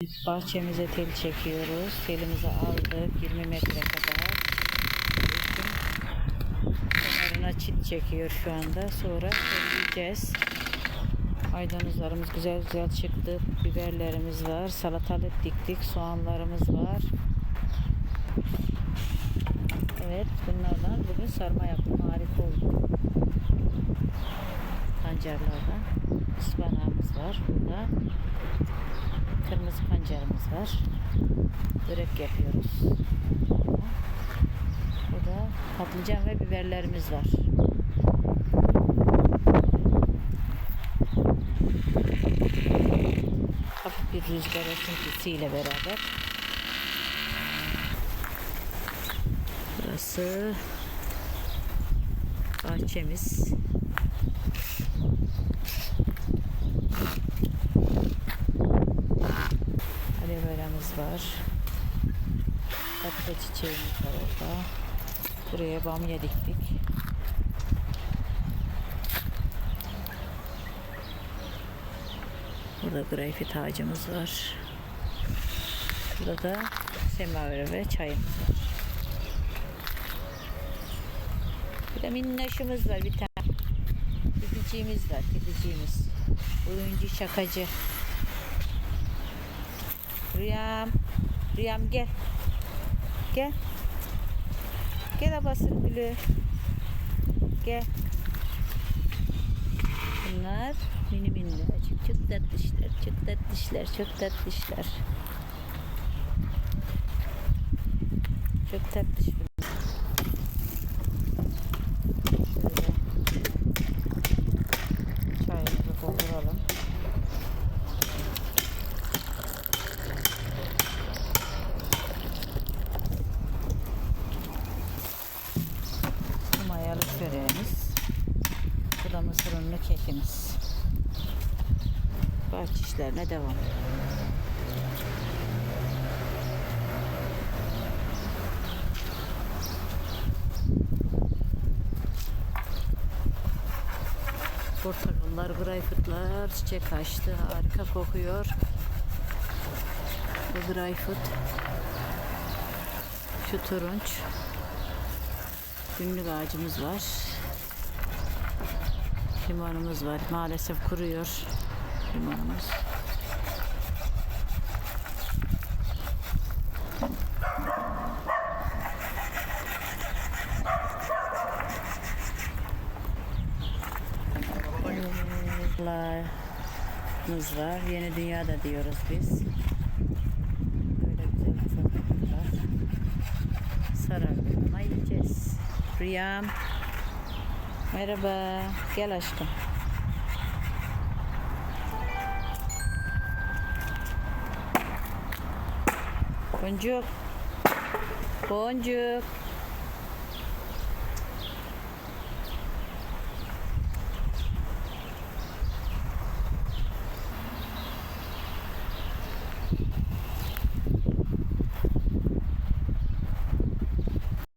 Bahçemize tel çekiyoruz. Telimizi aldık 20 metre kadar. Kenarına çit çekiyor şu anda. Sonra söyleyeceğiz. Maydanozlarımız güzel güzel çıktı. Biberlerimiz var. Salatalık diktik. Soğanlarımız var. Evet bunlardan bugün sarma yaptım. Harika oldu. Pancarlardan. Ispanağımız var burada. Kırmızı pancarımız var. Börek yapıyoruz. Burada patlıcan ve biberlerimiz var. Hafif bir rüzgar esintisiyle beraber. Burası bahçemiz. Aloe veramız var. Patlıcan çiçeğimiz var orada. Buraya bamya diktik. Burada greyfit ağacımız var. Burada da semaveri ve çayımız var. Bir de minnoşumuz var bir tane. Kediciğimiz var, kediciğimiz. Oyuncu şakacı. Rüyam. Rüyam gel. Gel. Gel abasın gülü. Gel. Bunlar mini mini. Çok, çok tatlışlar. Çok tatlışlar. Çok tatlışlar. Çok tatlış kekimiz. Bahçe işlerine devam. Portakallar, greyfurtlar çiçek açtı. Harika kokuyor. Bu greyfurt. Şu turunç. Günlük ağacımız var. Limonumuz var. Maalesef kuruyor limonumuz. Muz var. Yeni dünyada diyoruz biz. Böyle güzel fındıklar. Sarardık ama yiyeceğiz. Rüyam. Merhaba. Gel aşkım. Boncuk. Boncuk.